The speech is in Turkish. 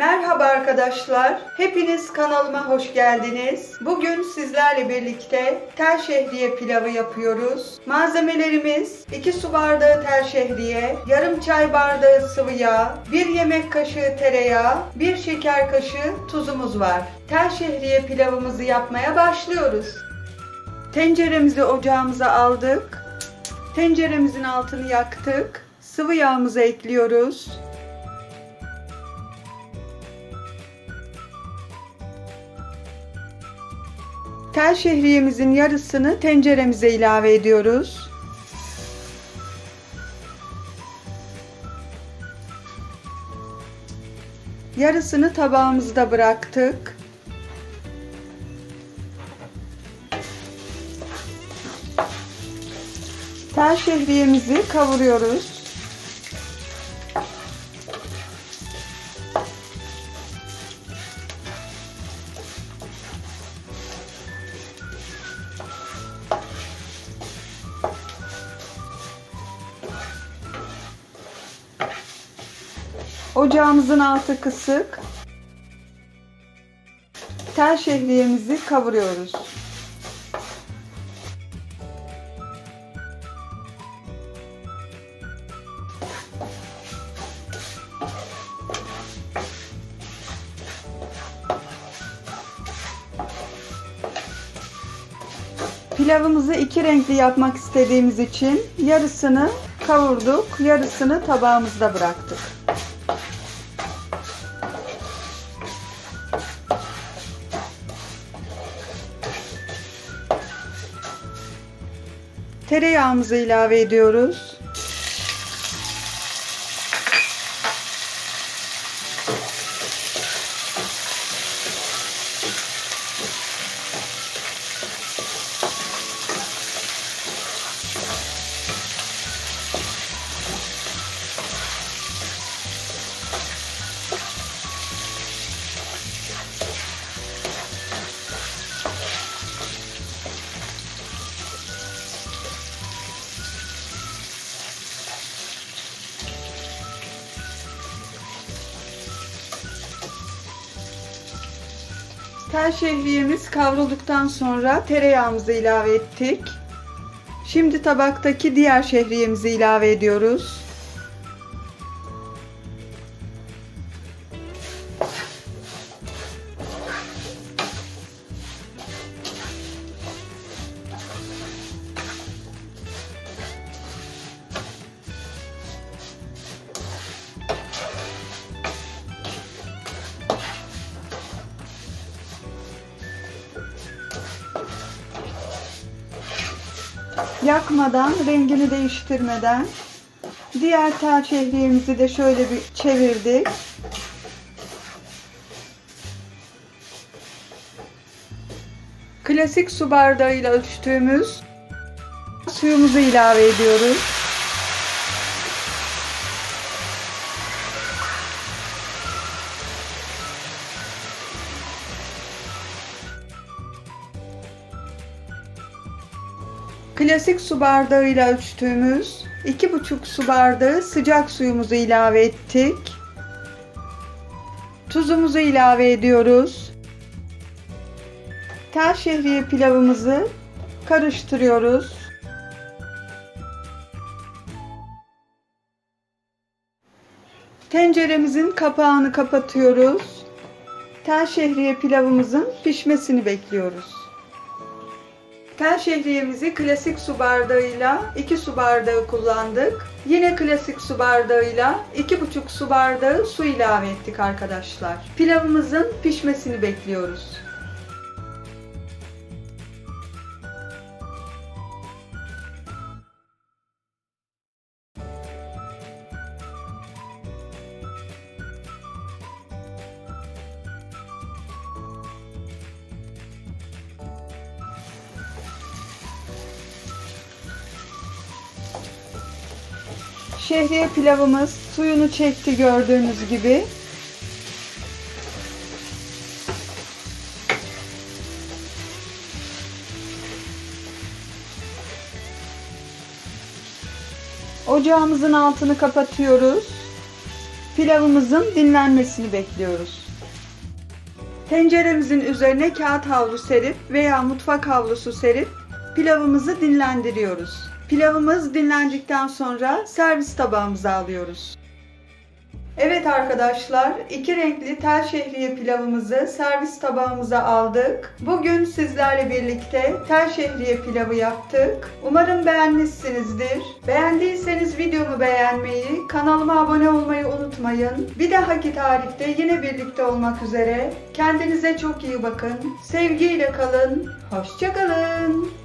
Merhaba arkadaşlar. Hepiniz kanalıma hoş geldiniz. Bugün sizlerle birlikte tel şehriye pilavı yapıyoruz. Malzemelerimiz 2 su bardağı tel şehriye, yarım çay bardağı sıvı yağ, 1 yemek kaşığı tereyağı, 1 şeker kaşığı tuzumuz var. Tel şehriye pilavımızı yapmaya başlıyoruz. Tenceremizi ocağımıza aldık. Tenceremizin altını yaktık. Sıvı yağımızı ekliyoruz. Tel şehriyemizin yarısını tenceremize ilave ediyoruz. Yarısını tabağımızda bıraktık. Tel şehriyemizi kavuruyoruz. Ocağımızın altı kısık. Tel şehriyemizi kavuruyoruz. Pilavımızı iki renkli yapmak istediğimiz için yarısını kavurduk, yarısını tabağımızda bıraktık. Tereyağımızı ilave ediyoruz. Tel şehriyemiz kavrulduktan sonra tereyağımızı ilave ettik. Şimdi tabaktaki diğer şehriyemizi ilave ediyoruz. Yakmadan, rengini değiştirmeden diğer tel şehriyemizi de şöyle bir çevirdik. Klasik su bardağıyla ölçtüğümüz suyumuzu ilave ediyoruz. Klasik su bardağıyla ölçtüğümüz 2,5 su bardağı sıcak suyumuzu ilave ettik. Tuzumuzu ilave ediyoruz. Tel şehriye pilavımızı karıştırıyoruz. Tenceremizin kapağını kapatıyoruz. Tel şehriye pilavımızın pişmesini bekliyoruz. Tel şehriyemizi klasik su bardağıyla 2 su bardağı kullandık. Yine klasik su bardağıyla 2,5 su bardağı su ilave ettik arkadaşlar. Pilavımızın pişmesini bekliyoruz. Şehriye pilavımız suyunu çekti gördüğünüz gibi. Ocağımızın altını kapatıyoruz. Pilavımızın dinlenmesini bekliyoruz. Tenceremizin üzerine kağıt havlu serip veya mutfak havlusu serip pilavımızı dinlendiriyoruz. Pilavımız dinlendikten sonra servis tabağımıza alıyoruz. Evet arkadaşlar, iki renkli tel şehriye pilavımızı servis tabağımıza aldık. Bugün sizlerle birlikte tel şehriye pilavı yaptık. Umarım beğenmişsinizdir. Beğendiyseniz videomu beğenmeyi, kanalıma abone olmayı unutmayın. Bir dahaki tarifte yine birlikte olmak üzere. Kendinize çok iyi bakın. Sevgiyle kalın. Hoşçakalın.